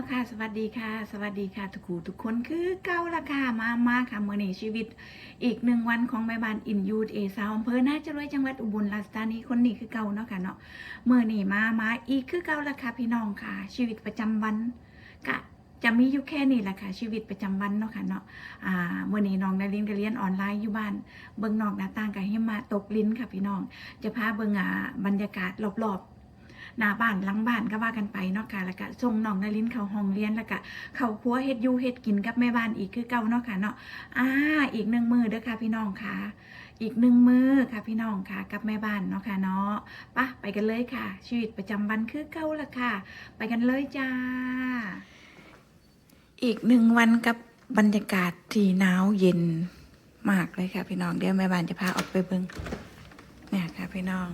นาะค่ะสวัสดีค่ะ สวัสดีค่ะทุกคู่ทุกคนคือเก้าละค่ะมามาค่ะเมื่อนี้ชีวิต อีกหนึ่งวันของแม่บ้านอินยูเอสาวอำเภอน่าจะรวยจังหวัดอุบลราชธานีคนนี้คือเก่าเนาะค่ะเนาะเมื่อนี้มามาอีกคือเก่าละค่ะพี่น้องค่ะ ชีวิตประจำวันกะจะมีอยู่แค่นี้แหละค่ะ ชีวิตประจำวันเนาะค่ะเนาะอ่าเมื่อนี้น้องนารินก็เรียนออนไลน์อยู่บ้าน เบิ่งนอกหน้าต่างกับหิมะตกลิ้นค่ะพี่น้อง จะพาเบิ่งอ่าบรรยากาศรอบๆ หน้าบ้านหลังบ้านก็ว่ากันไปเนาะค่ะแล้วก็ส่งน้องนารินเข้าห้องเรียนแล้วก็เข้าครัวเฮ็ดยู่เฮ็ดกินกับแม่บ้านอีกคือเก่าเนาะค่ะเนาะอ่าอีกหนึ่งมือเด้อค่ะพี่น้องค่ะ อีกหนึ่งมือค่ะพี่น้องค่ะ กับแม่บ้านเนาะค่ะเนาะปะไปกันเลยค่ะ ชีวิตประจำวันคือเก่าละค่ะ ไปกันเลยจ้า อีกหนึ่งวันกับบรรยากาศที่หนาวเย็นมากเลยค่ะพี่น้องเดี๋ยวแม่บ้านจะพาออกไปเบิ่งเนี่ยค่ะพี่น้อง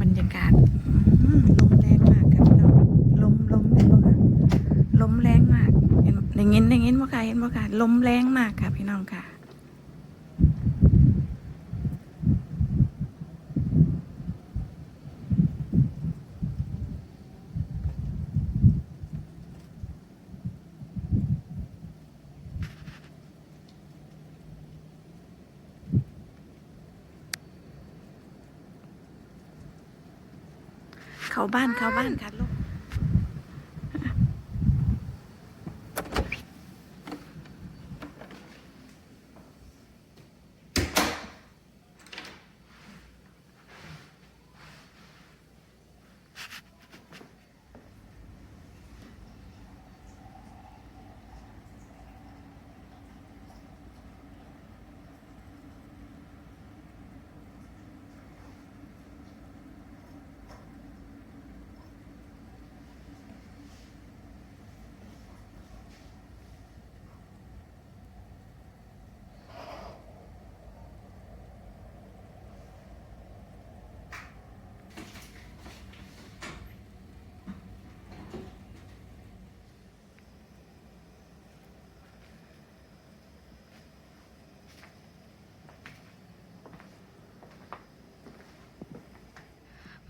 บรรยากาศอืมลมแรงมากค่ะพี่น้องลมลมเห็นบ่ค่ะลมแรงมากเห็น ได้ยินได้ยินบ่ค่ะเห็นบ่ค่ะลมแรงมากค่ะ พี่น้องค่ะเขาบ้านเขาบ้านค่ะลูก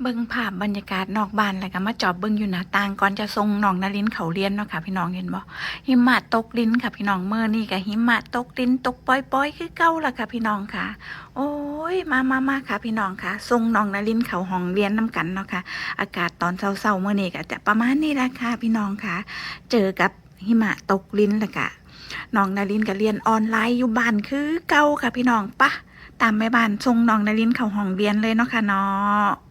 เบิ่งภาพบรรยากาศนอกบ้านแล้วก็มาจอบเบิ่งอยู่หน้าต่างก่อนจะส่งน้องนารินเขาเรียนเนาะค่ะพี่น้องเห็นบ่หิมะตกลิ้นค่ะพี่น้องเมื่อนี่ก็หิมะตกลิ้นตกปล่อยๆคือเก่าล่ะค่ะพี่น้องค่ะ โอ้ยมามามาค่ะพี่น้องค่ะส่งน้องนารินเขาห้องเรียนน้กันเนาะค่ะ อากาศตอนเช้าๆเมื่อนี้ก็จะประมาณนี้ละค่ะพี่น้องค่ะ เจอกับหิมะตกลิ้นล้วก็น้องนารินก็เรียนออนไลน์อยู่บ้านคือเก่าค่ะพี่น้องปะตามแม่บ้านส่งน้องนารินเขาห้องเรียนเลยเนาะค่ะเนาะ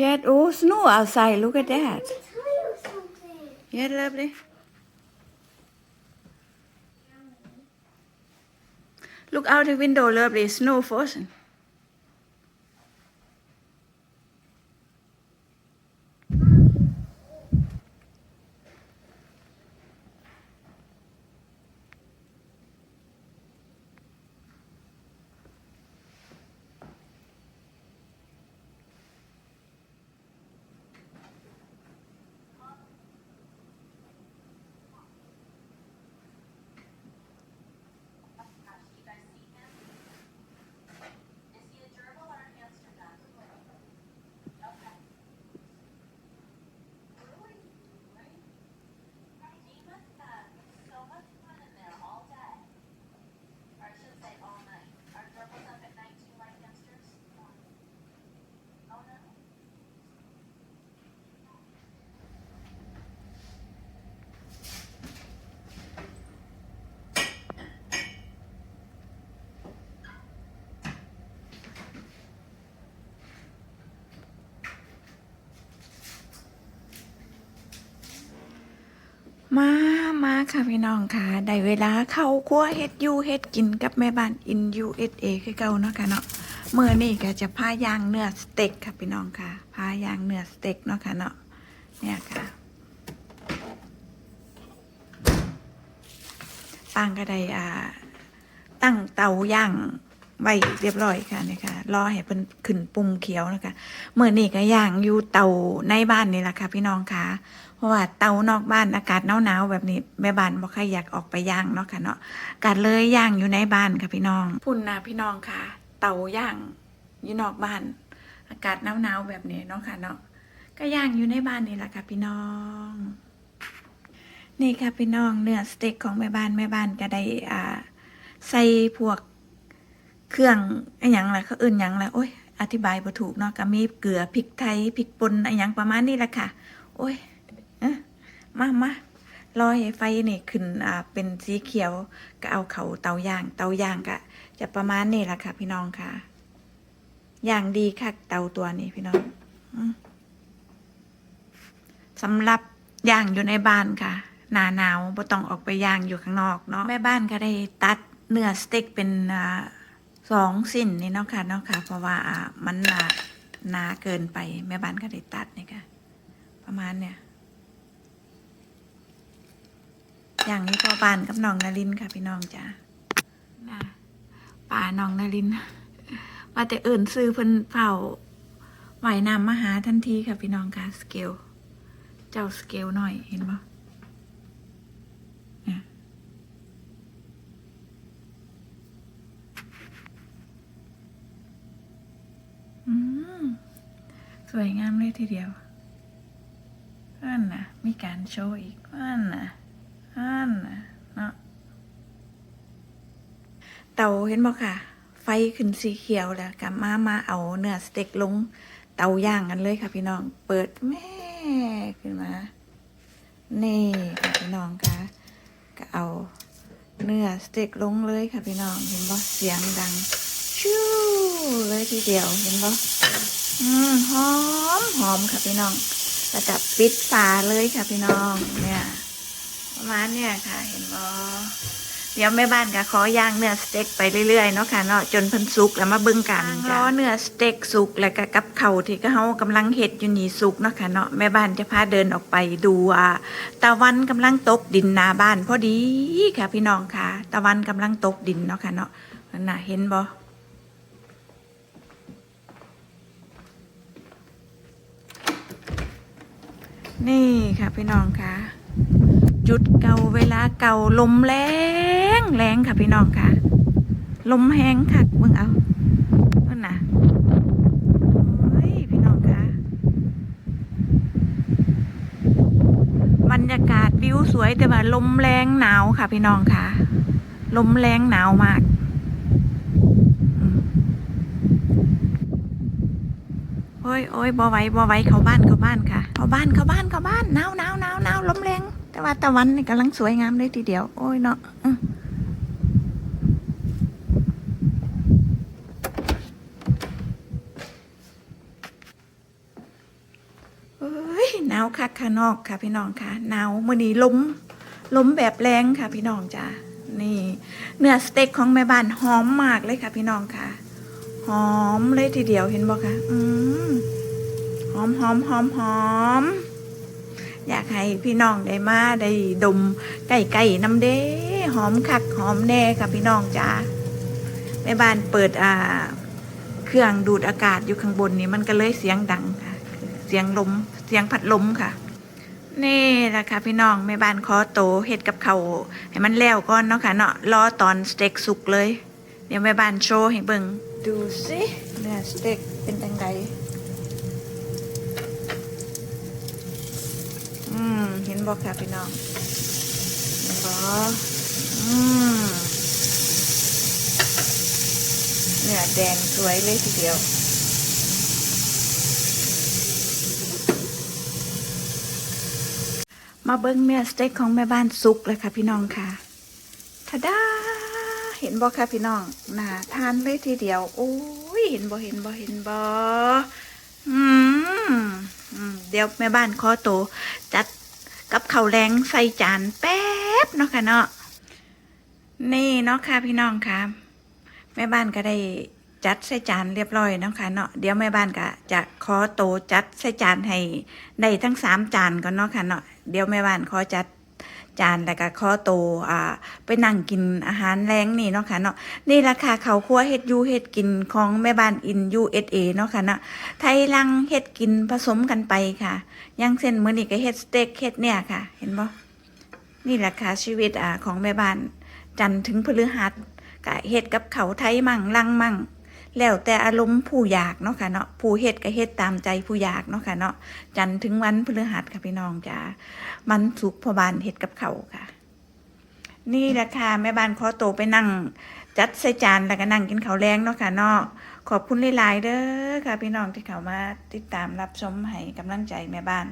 Yes, oh, snow outside. Look at that. I need tell you something. Yes, lovely. Look out the window, lovely. Snow frozen. มา มาค่ะพี่น้องค่ะ ได้เวลาเข้าครัวเฮ็ดยูเฮ็ดกินกับแม่บ้านอิน USA คือเก่าเนาะค่ะเนาะเมื่อนี่ก็จะพาย่างเนื้อสเต็กค่ะพี่น้องค่ะพาย่างเนื้อสเต็กเนาะค่ะเนาะเนี่ยค่ะปางก็ได้อ่า ตั้งเตาย่างไว้เรียบร้อยค่ะนี่ค่ะรอให้เพิ่นขึ้นปุ่มเขียวนะคะเมื่อนี้ก็ย่างอยู่เตาในบ้านนี่แหละค่ะ พี่น้องค่ะ เพราะว่าเตานอกบ้านอากาศหนาวๆแบบนี้แม่บ้านบ่ค่อยอยากออกไปย่างเนาะค่ะเนาะกัดเลยย่างอยู่ในบ้านค่ะพี่น้อง พุ่นนะพี่น้องค่ะ เตาย่างอยู่นอกบ้าน อากาศหนาวๆแบบนี้เนาะค่ะเนาะก็ย่างอยู่ในบ้านนี่แหละค่ะพี่น้อง นี่ค่ะพี่น้องเนื้อสเต็กของแม่บ้านแม่บ้านก็ได้อ่าใส่พวกเครื่องอะหยังล่ะเขาเอื่นหยังล่ะโอ้ยอธิบายบ่ถูกเนาะก็มีเกลือพริกไทยพริกป่นอะหยังประมาณนี้แหละค่ะ โอ้ย อะมามารอให้ไฟนี่ขึ้นอ่าเป็นสีเขียวก็เอาเขาเตาย่าง เตาย่างก็จะประมาณนี้แหละค่ะ พี่น้องค่ะอย่างดีค่ะเตาตัวนี้พี่น้องสำหรับย่างอยู่ในบ้านค่ะ หนาหนาวบ่ต้องออกไปย่างอยู่ข้างนอกเนาะแม่บ้านก็ได้ตัดเนื้อสเต็กเป็นอสองสิ้นนี่เนาะค่ะเนาะค่ะ เพราะว่าอ่ามันหนาหนาเกินไป แม่บ้านก็ได้ตัดนี่ค่ะประมาณเนี่ย อย่างนี้พอบานกับน้องนารินค่ะพี่น้องจ้าน่ะป่าน้องนารินว่าแต่เอิ่นซื้อเพิ่นเผาไหวนำมาหาทันทีค่ะพี่น้องค่ะสเกล เจ้าสเกลหน่อยเห็นปะเนี่ยอืมสวยงามเลยทีเดียวนั่นนะมีการโชว์อีกนั่นนะ นั่นนะเนาะเตาเห็นบ่ค่ะ ไฟขึ้นสีเขียวแล้วกับมามาเอาเนื้อสเต็กลงเตาย่างกันเลยค่ะพี่น้อง เปิดแม่ขึ้นมา นี่ค่ะพี่น้องค่ะก็เอาเนื้อสเต็กลงเลยค่ะพี่น้อง เห็นบ่เสียงดังชู่เลยทีเดียวเห็นบ่อืมหอมหอมค่ะพี่น้องแล้วก็ปิดฝาเลยค่ะพี่น้องเนี่ย ประมาณเนี่ยค่ะ เห็นบ่เดี๋ยวแม่บ้านก็ขอย่างเนื้อสเต็กไปเรื่อยๆเนาะค่ะเนาะจนเพิ่นสุกแล้วมาเบิ่งกันจ้ะรอเนื้อสเต็กสุกแล้วก็กับข้าวที่ก็เฮากำลังเฮ็ดอยู่นี่สุกเนาะค่ะเนาะแม่บ้านจะพาเดินออกไปดูอ่าตะวันกำลังตกดินหน้าบ้านพอดีค่ะ พี่น้องค่ะ ตะวันกำลังตกดินเนาะค่ะเนาะนั่นน่ะเห็นบ่นี่ค่ะพี่น้องค่ะ จุดเก่าเวลาเก่าลมแรงแรงค่ะพี่น้องค่ะ ลมแห้งค่ะมึงเอานั่นนะเฮ้ยพี่น้องค่ะบรรยากาศวิวสวยแต่ว่าลมแรงหนาวค่ะพี่น้องค่ะ ลมแรงหนาวมากโอ้ยโอ้ยบ่ไว้บ่ไว้เข้าบ้านเข้าบ้านค่ะ เข้าบ้านเข้าบ้านเข้าบ้านหนาวหนาวหนาวหนาวลมแรง แต่ว่าตะวันนี่กำลังสวยงามเลยทีเดียว โอ้ยเนาะอื้อเอ้ยหนาวคักค่ะนอกค่ะพี่น้องค่ะหนาวมื่อนี้ล้มล้มแบบแรงค่ะพี่น้องจ้านี่เนื้อสเต็กของแม่บ้านหอมมากเลยค่ะพี่น้องค่ะ หอมเลยทีเดียวเห็นบ่คะอืมหอมหอมหอมหอม อยากให้พี่น้องได้มาได้ดมไก่ไก่น้ำเด้หอมคักหอมแน่ค่ะพี่น้องจ้าแม่บ้านเปิดอ่า เครื่องดูดอากาศอยู่ข้างบนนี่มันก็เลยเสียงดังค่ะ เสียงลมเสียงพัดลมค่ะ นี่แหละค่ะพี่น้องแม่บ้านขอโตเห็ดกับเขาให้มันแล้วก่อนเนาะค่ะเนาะรอตอนสเต็กสุกเลย เดี๋ยวแม่บ้านโชว์ให้เบิ่งดูสิเนื้อสเต็กเป็นยังไงอืม เห็น บอกค่ะพี่น้องบอกอืมเนื้อแดงสวยเลยทีเดียวมาเบิ้งเนื้อสเต็กของแม่บ้านสุกแล้วค่ะพี่น้องค่ะทาดาเห็นบ่ค่ะพี่น้องน่าทานเลยทีเดียวโอ้ยเห็นบ่เห็นบ่เห็นบ่อืมอืมเดี๋ยวแม่บ้านขอโตจัด กับข้าวแรงใส่จานแป๊บเนาะค่ะเนาะนี่เนาะค่ะพี่น้องค่ะแม่บ้านก็ได้จัดใส่จานเรียบร้อยเนาะค่ะเนาะเดี๋ยวแม่บ้านก็จะขอโตจัดใส่จานให้ได้ทั้งสามจานก่อนเนาะค่ะเนาะเดี๋ยวแม่บ้านขอจัด จานแล้วก็ข้อโตอ่าไปนั่งกินอาหารแรงนี่เนาะค่ะเนาะนี่ราคาเขาครัวเฮ็ดยูเฮ็ดกินของแม่บ้านอิน USA เอเนาะค่ะเนาะไทยลังเฮ็ดกินผสมกันไปค่ะอยังเส้นมื้อนี้ก็เฮ็ดสเต็กเฮ็ดเนี่ยค่ะ เห็นบ่นี่แหละค่ะชีวิตอ่าของแม่บ้านจันถึงพฤหัสก็เฮ็ดกับเขาไทยมั่งลังมั่ง แล้วแต่อารมณ์ผู้อยากเนาะค่ะเนาะผู้เฮ็ดก็เฮ็ดตามใจผู้อยากเนาะค่ะเนาะจันถึงวันพฤหัสค่ะพี่น้องจ้ามันสุกพอบานเฮ็ดกับเขาค่ะ นี่แหละค่ะแม่บ้านขอโตไปนั่ง จัดใส่จานแล้วก็นั่งกินข้าวแรงเนาะค่ะเนาะขอบคุณหลาย ๆ เด้อค่ะ พี่น้องที่เข้ามาติดตามรับชมให้กำลังใจแม่บ้าน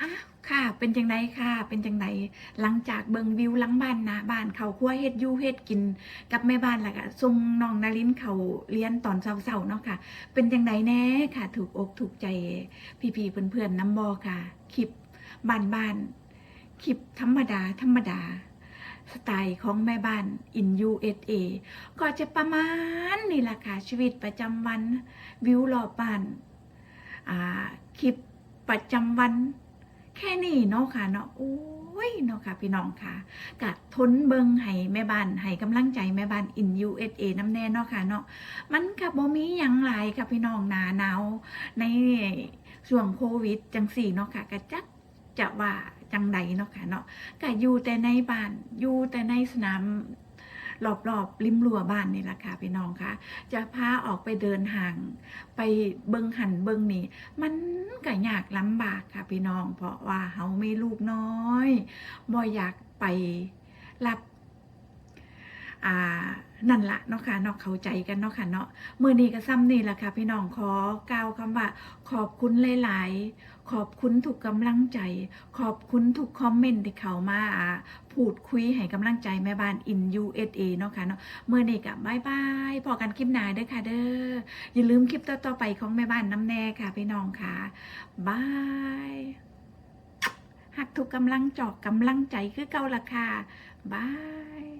อ้าว ค่ะ เป็นจังไดค่ะ เป็นจังไดหลังจากเบิงวิวหลังบ้านนะบ้านเขาครัวเฮ็ดยู่เฮ็ดกิน กับแม่บ้านแล้วก็ส่งน้องนารินเขาเรียนตอนเช้าๆเนาะค่ะ เป็นจังไดแน่ค่ะ ถูกอกถูกใจพี่ๆเพื่อนๆน้ำบอค่ะคลิปบ้านๆคลิปธรรมดาธรรมดาสไตล์ของแม่บ้าน in USA ก็จะประมาณนี่แหละค่ะ ชีวิตประจำวัน วิวรอบบ้าน คลิปประจำวัน แค่นี้เนาะค่ะเนาะโอ้ยเนาะค่ะพี่น้องค่ะกะทนเบิงให้แม่บ้านให้กำลังใจแม่บ้าน in USA น้ำแน่เนาะค่ะเนาะมันกับบ่มีหยังหลค่ะพี่น้องหนาหนาวในช่วงโควิดจังสี่เนาะค่ะกะจักจะว่าจังใดเนาะค่ะเนาะกะอยู่แต่ในบ้านอยู่แต่ในสนาม รอบๆริมรั้วบ้านนี่แหละค่ะพี่น้องค่ะ จะพาออกไปเดินห่าง ไปเบิงหันเบิงนี่มันก็ยากลำบากค่ะพี่น้อง เพราะว่าเฮาไม่ลูกน้อยบ่อยากไปรับอ่า นั่นละเนาะค่ะเนาะเข้าใจกันเนาะค่ะเนาะมื้อนี้ก็ซ้ำนี่แหละค่ะ พี่น้องขอกล่าวคำว่า ขอบคุณหลาย ๆ ขอบคุณทุกกำลังใจ ขอบคุณทุกคอมเมนต์ที่เขามาพูดคุยให้กำลังใจแม่บ้าน in USA เนาะค่ะเนาะมื้อนี้ก็บายบายพอกันคลิปหน้าเด้อค่ะเด้ออย่าลืมคลิปต่อๆไปของแม่บ้านน้ำแน่ค่ะ พี่น้องค่ะบายหักทุกกำลังจอกกำลังใจคือเก่าละค่ะบาย